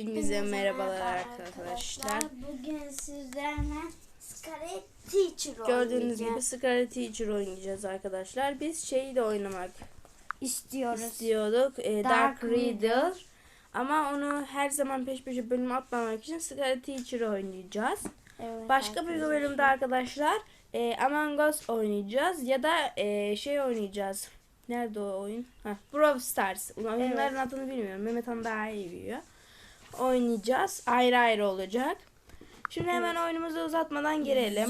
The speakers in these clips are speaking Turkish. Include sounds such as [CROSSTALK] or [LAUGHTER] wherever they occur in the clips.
Hepinize merhabalar arkadaşlar. Bugün sizlerle Scarlet Teacher Gördüğünüz gibi. Scarlet Teacher oynayacağız arkadaşlar. Biz şeyi de oynamak istiyoruz. istiyorduk. e, Dark Dark Riddle. Ama onu her zaman peş peşe bölüm atmamak için Scarlet Teacher oynayacağız. Evet, Başka bir bölümde arkadaşlar e, Among Us oynayacağız ya da e, şey oynayacağız. Nerede o oyun? Heh, Brawl Stars. Oyunların adını bilmiyorum. Mehmet Han daha iyi biliyor. Oynayacağız. Ayrı ayrı olacak. Şimdi hemen oyunumuzu uzatmadan girelim.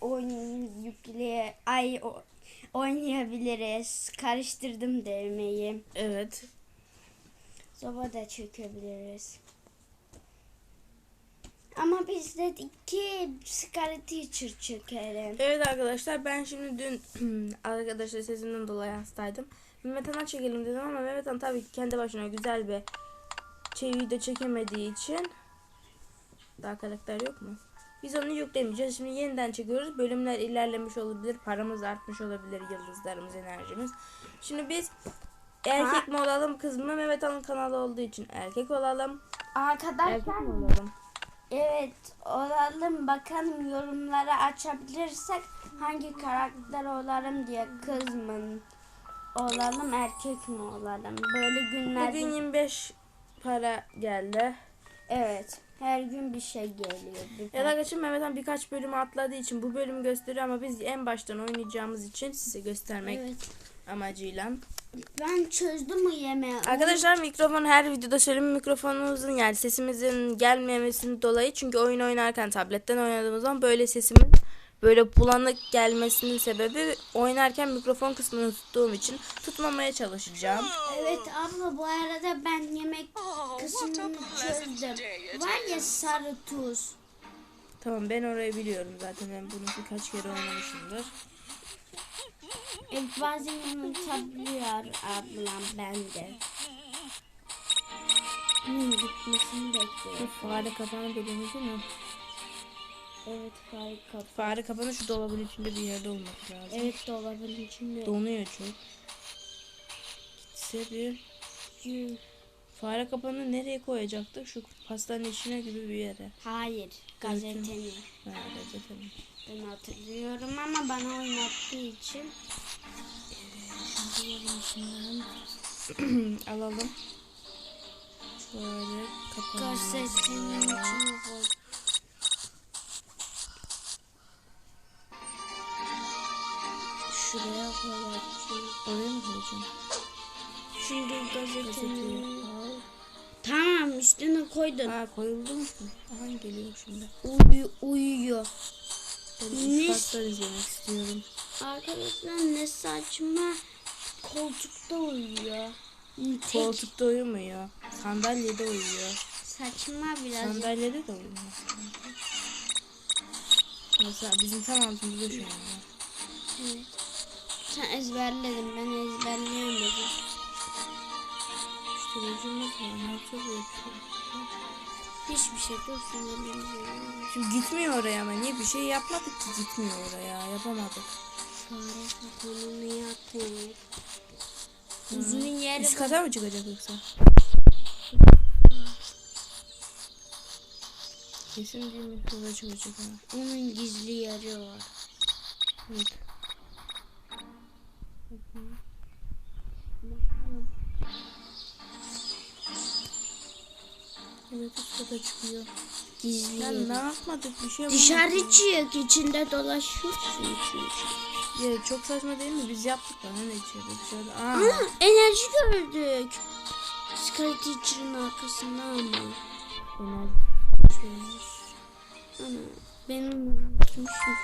Oyun yükleye ay o- oynayabiliriz. Karıştırdım demeyi. Evet. Zoba'da çekebiliriz. Ama biz dedik ki Scarlet Teacher çekelim. Evet arkadaşlar ben şimdi dün [CLEARS THROAT] arkadaşlar sesimden dolayı hastaydım. Mehmet Han'a çekelim dedim ama Mehmet Han tabii ki kendi başına güzel bir şey video çekemediği için daha karakter yok mu? Biz onu yüklemeyeceğiz. Şimdi yeniden çekiyoruz. Bölümler ilerlemiş olabilir. Paramız artmış olabilir. Yıldızlarımız, enerjimiz. Şimdi biz erkek mi olalım kız mı? Mehmet Han'ın kanalı olduğu için erkek olalım. Erkek Arkadaşlar mi olalım? Evet olalım bakalım yorumlara açabilirsek hangi karakter olalım diye kız mı olalım erkek mi olalım böyle günlerde Bugün 25 para geldi. evet her gün bir şey geliyor bir Ya da geçen Mehmet Han birkaç bölümü atladığı için bu bölümü gösteriyor ama biz en baştan oynayacağımız için size göstermek evet. amacıyla. ben çözdüm mü yemeği Arkadaşlar mikrofon her videoda söyleyeyim mikrofonumuzun yani sesimizin gelmemesinin dolayı çünkü oyun oynarken tabletten oynadığımız zaman böyle sesimin böyle bulanık gelmesinin sebebi oynarken mikrofon kısmını tuttuğum için tutmamaya çalışacağım. evet abla bu arada ben yemek Oh, kısmını çözdüm var ya sarı tuz Tamam ben orayı biliyorum zaten ben bunu birkaç kere oynamışımdır. e, bazen unutabiliyor ablam ben de Bunun gitmesini Bu bekliyorum. fare kapanı dediğimiz değil mi? Evet harika. Fare kapanı şu dolabın içinde bir yerde olması lazım. Evet dolabın içinde. Donuyor çok. Gitse bir Yuh. fare kapanı nereye koyacaktık? Şu pastanın içine gibi bir yere. Hayır gazeteni. Ha, gazete mi? Ben hatırlıyorum ama bana oynattığı için. [CLEARS THROAT] Alalım. Şöyle kapanı. Gazetenin içine koy. Şuraya koyacağım. Oraya mı koyacağım? Şimdi gazetenin. al. Tamam üstüne koydun. Ha koyuldu mu? Aha geliyor şimdi. Uyu, uyuyor. Ben Ne? izlemek istiyorum. Arkadaşlar ne saçma. Koltukta uyuyor. Tek Koltukta uyumuyor. Sandalyede uyuyor. saçma biraz. Sandalyede de uyumuyor. Mesela bizim tam altımızda şu an. var. Evet. Sen ezberledin ben ezberleyemedim. Rejimimiz var. Yapacağız? Hiçbir şey elimize. Şimdi gitmiyor oraya ama niye bir şey yapmadık ki gitmiyor oraya yapamadık. Uzun yeri Üst kata mı çıkacak yoksa? Kesin? Kata çıkacak ha. onun gizli yeri var. Evet. Evet üst kata çıkıyor. Gizli yeri. ne yapmadık bir şey Dışarı yapamadık. çık içinde dolaşıyorsun. Ya çok saçma değil mi? Biz yaptık da ne içeride dışarıda. Aa, Aa, enerji gördük. Sky Teacher'ın arkasında ama. Şeymiş. Ana, benim unutmuşum.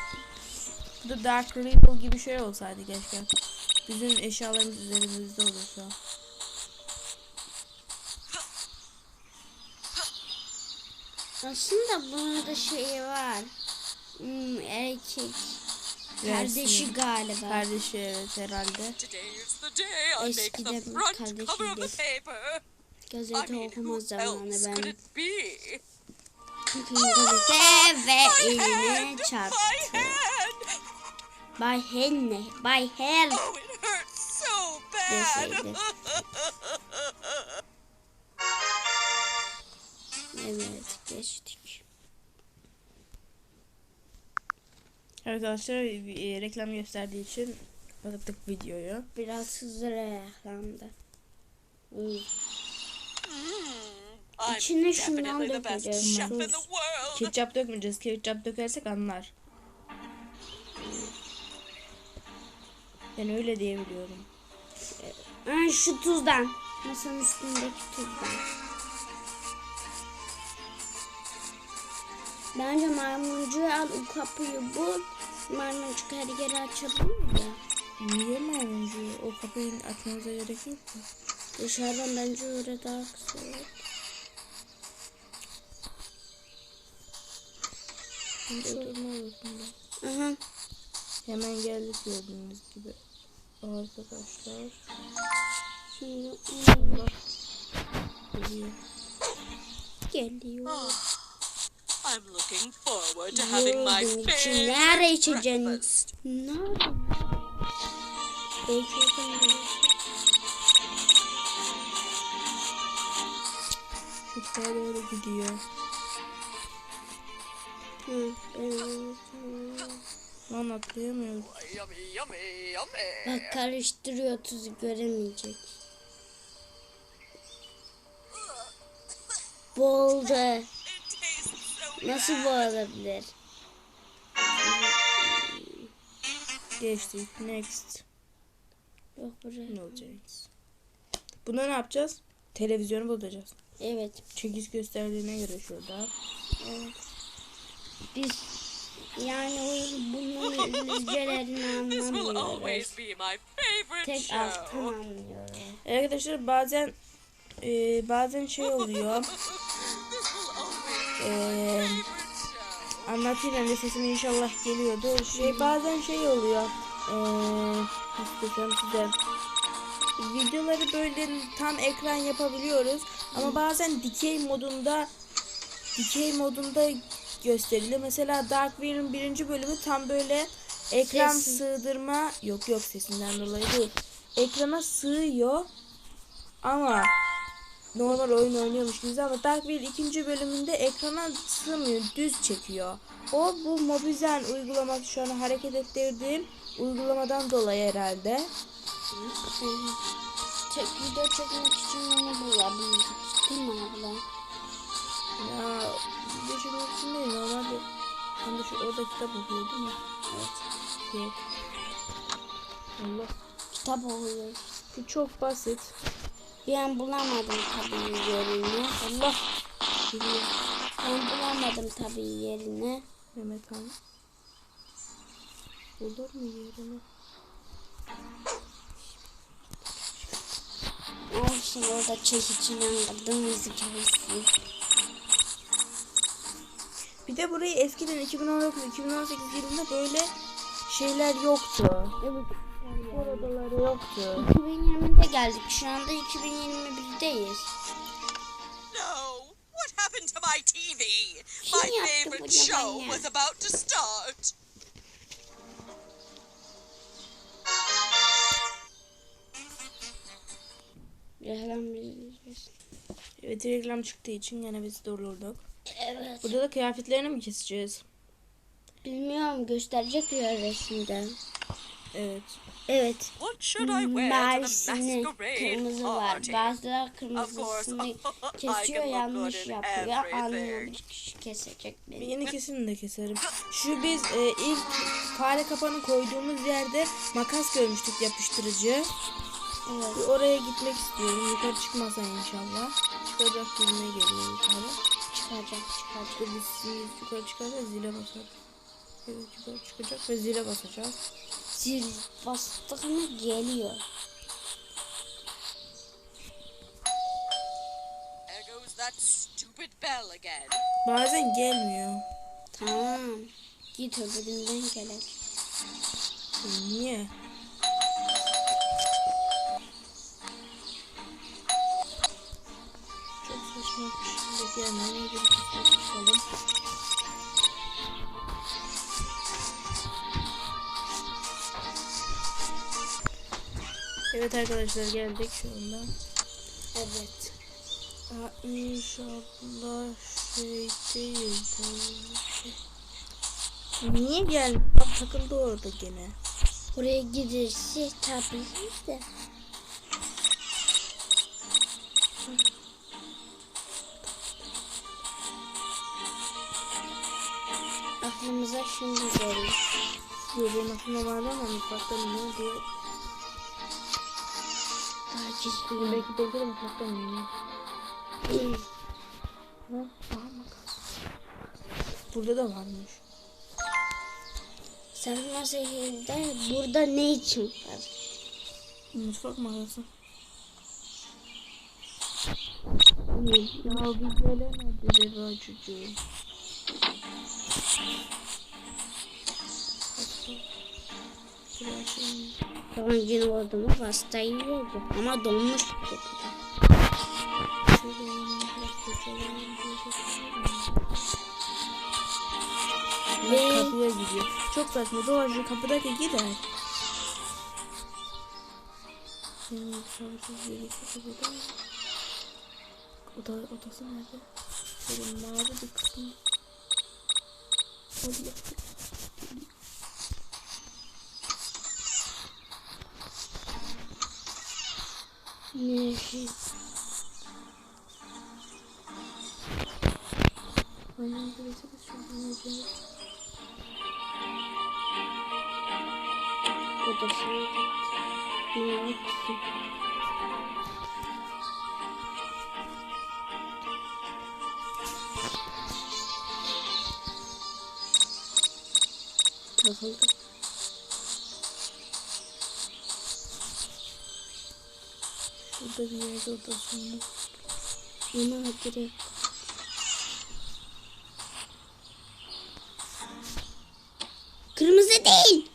Da Dark Riddle gibi şey olsaydı keşke. Bizim eşyalarımız üzerimizde olursa. Aslında bunun da şeyi var. Hmm, erkek. Kardeşi galiba. Kardeşi evet herhalde. Eskiden the front kardeşi cover of değil. the paper. I Gazete okuma zamanı ben. Çünkü gazete ve eline çarptı. Bay Henne. Bay Hell deseydi. Evet geçtik. Arkadaşlar e, reklam gösterdiği için kapattık videoyu. Biraz hızlı reklamdı. Uy. I'm İçine şundan dökeceğiz. Ketçap dökmeyeceğiz. Ketçap dökersek anlar. Ben öyle diyebiliyorum. Ha, şu tuzdan. Masanın üstündeki tuzdan. Bence maymuncuğu al o kapıyı bul. Maymuncuk her yeri açabilir ya. Niye maymuncu? O kapıyı açmanıza gerek yok ki. Dışarıdan bence öyle daha kısa olur. Oturma odasında. Aha. Hemen geldik gördüğünüz gibi. Arkadaşlar. Şimdi Allah. Geliyor. geliyor. I'm looking forward to having my Yoruldum nerede favorite içeceksin? breakfast. Nerede? Belki oradan gelir. Mutfağa doğru gidiyor. Hı, ben unuttum. Lan atlayamıyorum. Yummy, yummy, yummy. Bak karıştırıyor tuzu göremeyecek. Tastes so Nasıl boğulabilir? Geçtik. Next. Yok buraya. Ne olacaksınız? Buna ne yapacağız? Televizyonu bozacağız. Evet. Çekiş gösterdiğine göre şurada. Evet. Biz yani bunun [LAUGHS] will anlamıyoruz. always be my favorite Tek alttan anlıyoruz. Arkadaşlar bazen e, bazen şey oluyor. [LAUGHS] E, anlatayım ben de sesim inşallah geliyordu. Şey bazen şey oluyor. E, size. Videoları böyle tam ekran yapabiliyoruz. Ama bazen dikey modunda dikey modunda gösteriliyor. Mesela Dark Win'in birinci bölümü tam böyle ekran Sesi. sığdırma yok yok sesinden dolayı değil. Ekrana sığıyor ama normal oyun oynuyormuş gibi ama Dark Wheel ikinci bölümünde ekrana sığmıyor, düz çekiyor. O bu Mobizen uygulamak şu an hareket ettirdiğim uygulamadan dolayı herhalde. Tek video çekmek için onu bulabildik. Değil mi abla? Ya düşünmek için değil normalde ben de şu orada kitap okuyordum ya. Evet. Yok. Allah. Kitap okuyor. Bu çok basit. Ben bulamadım tabii yerini. Allah. Geliyor. Ben bulamadım tabii yerini. Mehmet Han. Bulur mu yerini? Olsun orada çekicinden kırdığımız gibi. Bir de burayı eskiden 2019-2018 yılında böyle şeyler yoktu. Evet. Spor odaları yoktu. 2020'de geldik. Şu anda 2021'deyiz. No! What happened to my TV? Kim My yaptı favorite show was about to start. Reklam. Evet reklam çıktığı için yine biz durdurduk. Evet. Burada da kıyafetlerini mi keseceğiz? Bilmiyorum gösterecek ya resimde. Evet. Evet. What should I wear to the Mavisini masquerade kırmızı var. Bazıları kırmızısını kesiyor [LAUGHS] yanlış yapıyor. Bir kişi kesecek beni. yeni kesin de keserim. Şu biz e, ilk fare kapanı koyduğumuz yerde makas görmüştük yapıştırıcı. Evet. Bir oraya gitmek istiyorum. Yukarı çıkmasa inşallah. Çıkacak gibime geliyor yukarı. Çıkacak çıkacak. İşte biz yukarı çıkarsa zile basar. Evet yukarı çıkacak ve zile basacağız. Zil bastığında geliyor. Bazen gelmiyor. Tamam. Git öbüründen gelecek. Niye? Şey gelmiyor. Bir çıkalım. Evet arkadaşlar geldik şu anda. Evet. Ya inşallah şey değildir. Niye gel? Bak takıldı orada gene. Oraya giderse tabii de. Aklımıza şimdi geldi. Yoruğun aklına vardı ama mutfakta ne diye. Daha gizli. Belki de de mutfakta ne? Ha, aha bak. Burada da varmış. Sarma zehirde burada ne için var? Mutfak mağarası. Ya bir gelemedi Reva çocuğu. Sonuncunu oldu mu pasta yiyordu ama donmuştu burada. Ve Kapıya gidiyor. Çok saçma. Dolaşıyor kapıdaki gider. Yeri kapıda. Oda, odası nerede? Böyle mavi bir kısım. Allah. ne şey Aynen burası da şu an acayip. odasına Ne yaptı? Takıldı. Şurada bir yerde odası var. Ama direkt Kırmızı değil.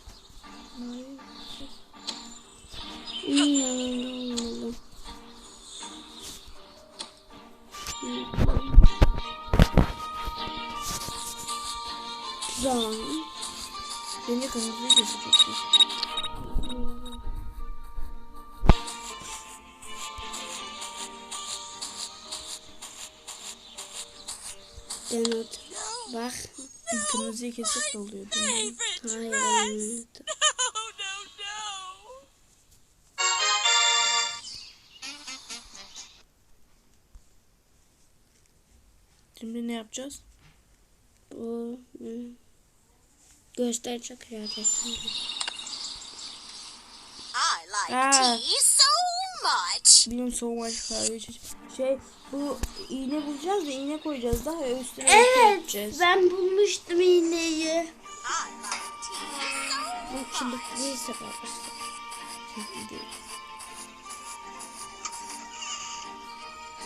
Şimdi ne yapacağız? Bu gösterecek kıyafetini. I like tea so much. Biliyorum soğuk maç kahve. Şey bu iğne bulacağız da iğne koyacağız daha ve üstüne şey Evet, yapacağız. ben bulmuştum iğneyi. So Bu kilitliyse babası.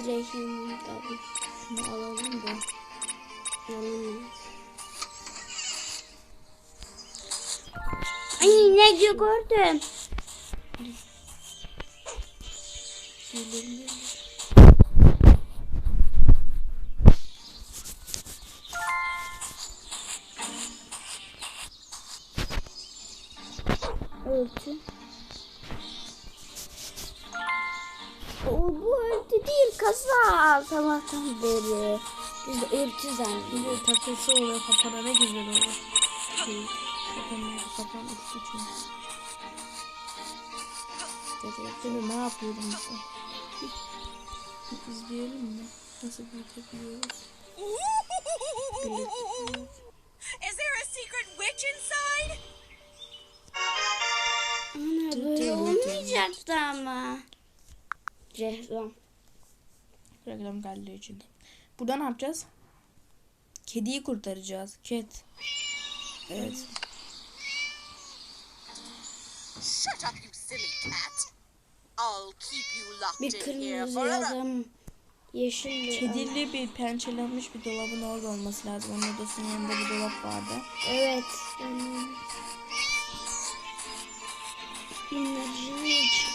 Rehim tabii. Şunu alalım da. Yanılmaz. Ay ne diyor gördüm. Tüylerini değil kaza sabahtan beri. Biz de zannediyoruz. Bir de takılsa oluyor kapana ne güzel olur. Şey, kapan, kapan uçtu çünkü. Şimdi ne yapıyorum ben? Bir İzleyelim mi? Nasıl büyütebiliyoruz? [LAUGHS] Is there a secret witch inside? Ana böyle olmayacaktı ama. Reklam. Reklam geldi içinde. Burada ne yapacağız? Kediyi kurtaracağız. Cat. Evet. Shut up, you silly cat. I'll keep you locked Bir in here kırmızı forever. adam. Yeşil bir. Kedili bir pençelenmiş bir dolabın orada olması lazım. Onun odasının yanında bir dolap vardı. Evet. Hmm. Enerjim hiç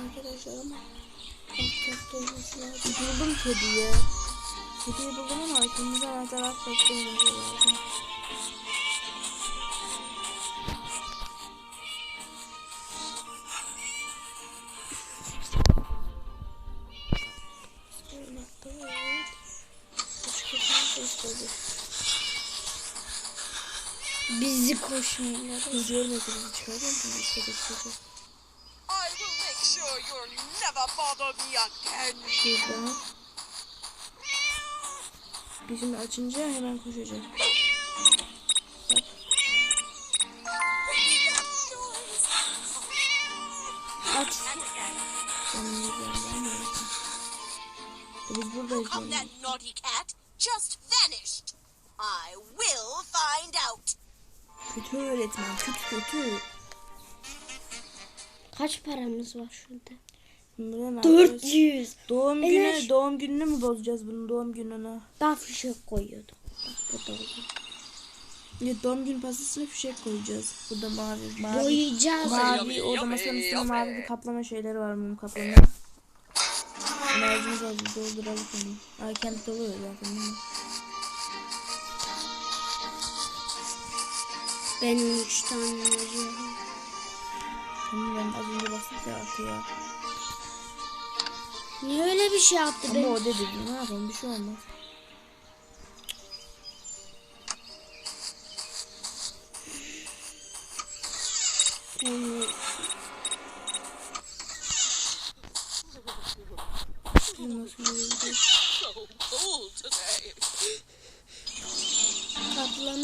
arkadaşlar ama katta olması lazım. Buldum kediyi. Kediyi buldum ama arkamızda anahtar olması lazım. Başka bir şey istedi. Bizi koşmuyorlar. Biz görmediğimizi çıkardım. Biz istedik çocuğu. I will make sure you'll never bother me again. Burada. Bizim açınca hemen. Aç. Yüzümden de olsun. Biz buradayız. Come that naughty cat just vanished. I will find out. Kötü öğretmen. Kötü kötü. Kaç paramız var şurada? Bunları ne yapacağız? 400. Doğum günü, doğum gününü mü bozacağız bunun doğum gününü? Daha fişek koyuyordum. Da oldu. Ya doğum gün pastasına fişek koyacağız. Burada mavi, mavi, Boyayacağız. mavi orada masanın üstünde mavi bir kaplama şeyleri var mum kaplama. Enerjimiz az bir dolduralım onu. Ay kendi doluyor zaten değil mi? Benim 3 tane enerji var. Tamam ben az önce bastık ya artıya. Niye öyle bir şey yaptı Ama benim? o dedi ne yapalım bir şey olmaz. Şimdi nasıl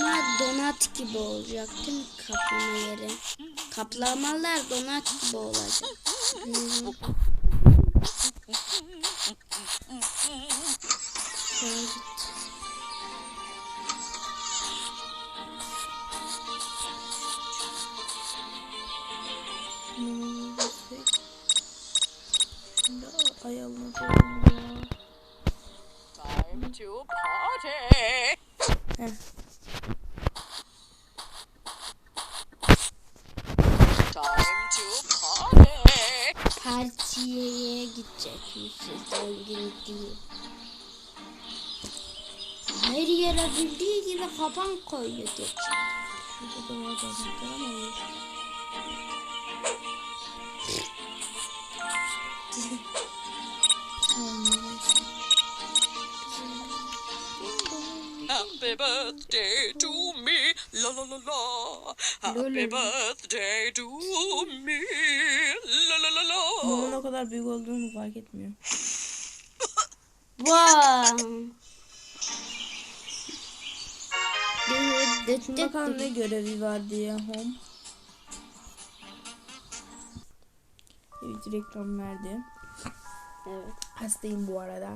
yürüyeceğiz? So cold today. kaplama donat gibi olacak değil mi kaplama yeri? Kaplamalar donat gibi olacak. Hı. Koyuyor geç. Şurada da var bacaklar ama yok. Happy birthday to me. La la la la. Happy birthday to me. La la la la. Mumun o kadar büyük olduğunu fark etmiyor. [LAUGHS] Wow. Şimdi bakalım ne görevi var diye home. Evet reklam verdi. Evet. Hastayım bu arada.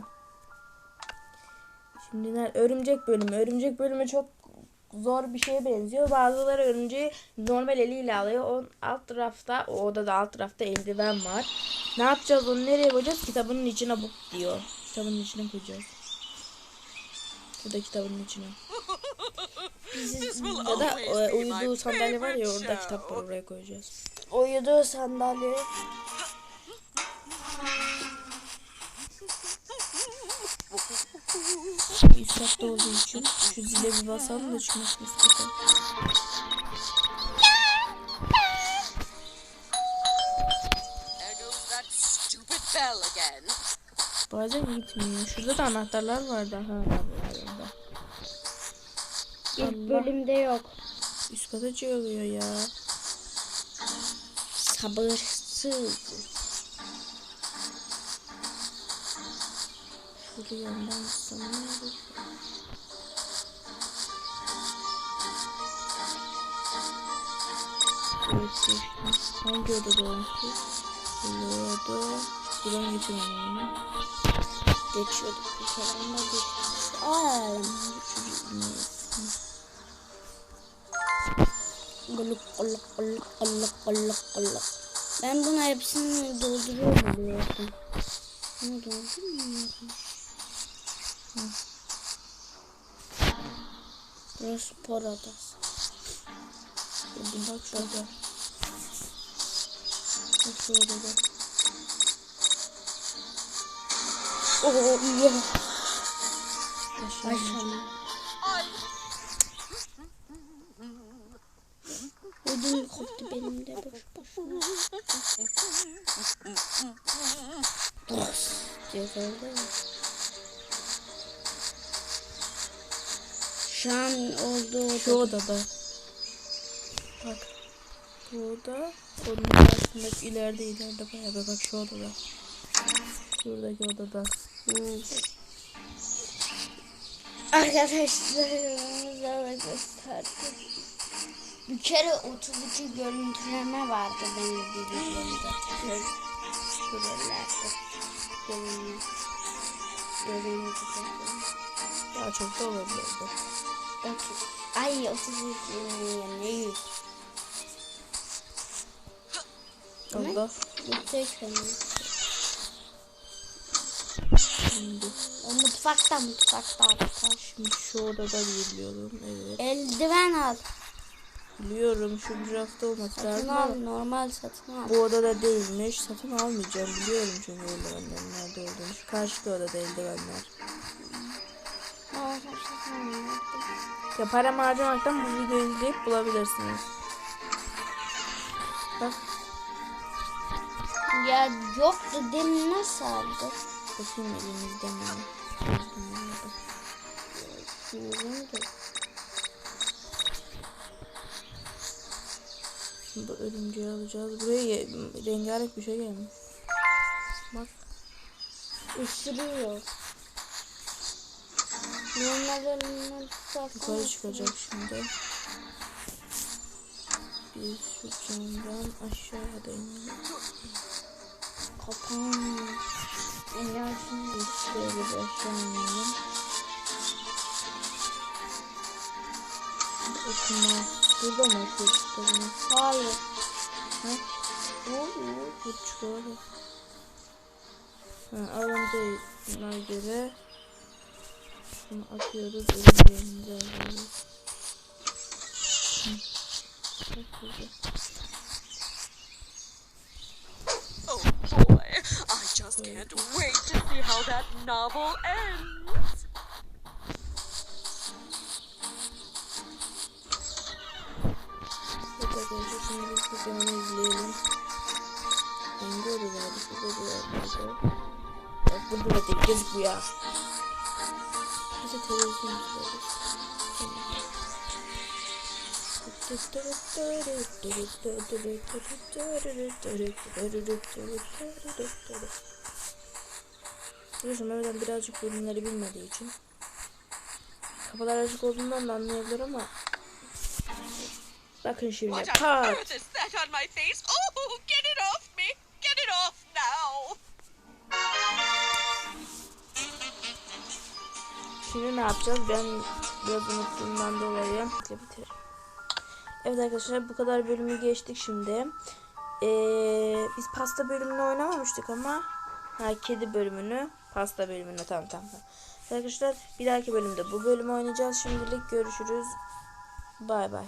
Şimdi örümcek bölümü. Örümcek bölümü çok zor bir şeye benziyor. Bazıları örümceği normal eliyle alıyor. O alt tarafta, o odada alt tarafta eldiven var. Ne yapacağız onu nereye koyacağız? Kitabının içine bu diyor. Kitabının içine koyacağız. Burada kitabının içine. This will Ya da always e, be my uyuduğu sandalye var ya favorite orada kitap var show. oraya koyacağız. Uyuduğu sandalye. Katta olduğu için şu zile bir basalım da çıkmasın kata. There goes that stupid bell again. Bazen gitmiyor. Şurada da anahtarlar var daha. İlk bölümde yok. Üst kata çıkıyor ya. Sabırsız. Sanıyorum. Evet geçtim. Hangi odada olmuştu? Burada. Buradan geçemem. Geçiyorduk bir kere ama geçtik. Aa, Guluk guluk guluk guluk guluk guluk. Ben bunu hepsini dolduruyorum biliyorsun. Bunu doldurmuyorum. Burası spor odası. Bak şurada. Bak şurada da. Oo iyi. Aşağı. Aşağı. Oldu Şu odada. Bak. Bu oda. Onun karşısındaki ileride ileride bayağı bir bak şu odada. Şuradaki odada. Hmm. Arkadaşlarımıza da gösterdim. Bir kere 32 görüntüleme vardı benim videomda. Gör, görürlerdi. Görünme. Görüntüleme. Daha çok da olabilirdi. Otuz- Ay 32 yerine 100. Allah. Yüksek? Şimdi, O mutfakta mutfakta arkadaş. şimdi şu odada biliyorum. Evet. Eldiven al. Biliyorum şu bir hafta olması Satın lazım al. Normal satın al. bu odada değilmiş. Satın almayacağım. Biliyorum çünkü eldivenlerin nerede olduğunu. Şu karşıki odada eldivenler. Ya param harcamaktan bu videoyu izleyip bulabilirsiniz. Bak Ya yoktu demin nasıl aldı? bakayım elimizde mi? Bilmiyorum ki. Şimdi örümceği alacağız. Buraya rengarenk bir şey gelmiş. Bak. Isırıyor. Yukarı çıkacak şimdi. Biz şu camdan aşağıya inelim. Kapan. Enerjini Biz şöyle bir aşağı inelim. Okuma. Burada mı okuyoruz kitabını? Hayır. Ha? Oo, bu çikolata. Ha, alındığına göre bunu atıyoruz, örümceğimizi alıyoruz. Hı. Oh boy, I just can't wait to see how that novel ends. Evet arkadaşlar şimdi biz bu filmi izleyelim. Hangi odalarda? Şurada bir yerde. Bak burada da değil gözükmüyor. Bize televizyon izliyoruz. Biliyorsun Mehmet'en birazcık bölümleri bilmediği için. Kafalar açık olduğundan da anlayabilir ama. Bakın şimdi pat Şimdi ne yapacağız? Ben biraz unuttuğumdan dolayı bitir. Evet arkadaşlar bu kadar bölümü geçtik şimdi. Ee, biz pasta bölümünü oynamamıştık ama ha kedi bölümünü, pasta bölümünü tamam. Evet Arkadaşlar bir dahaki bölümde bu bölümü oynayacağız. Şimdilik görüşürüz. Bay bay.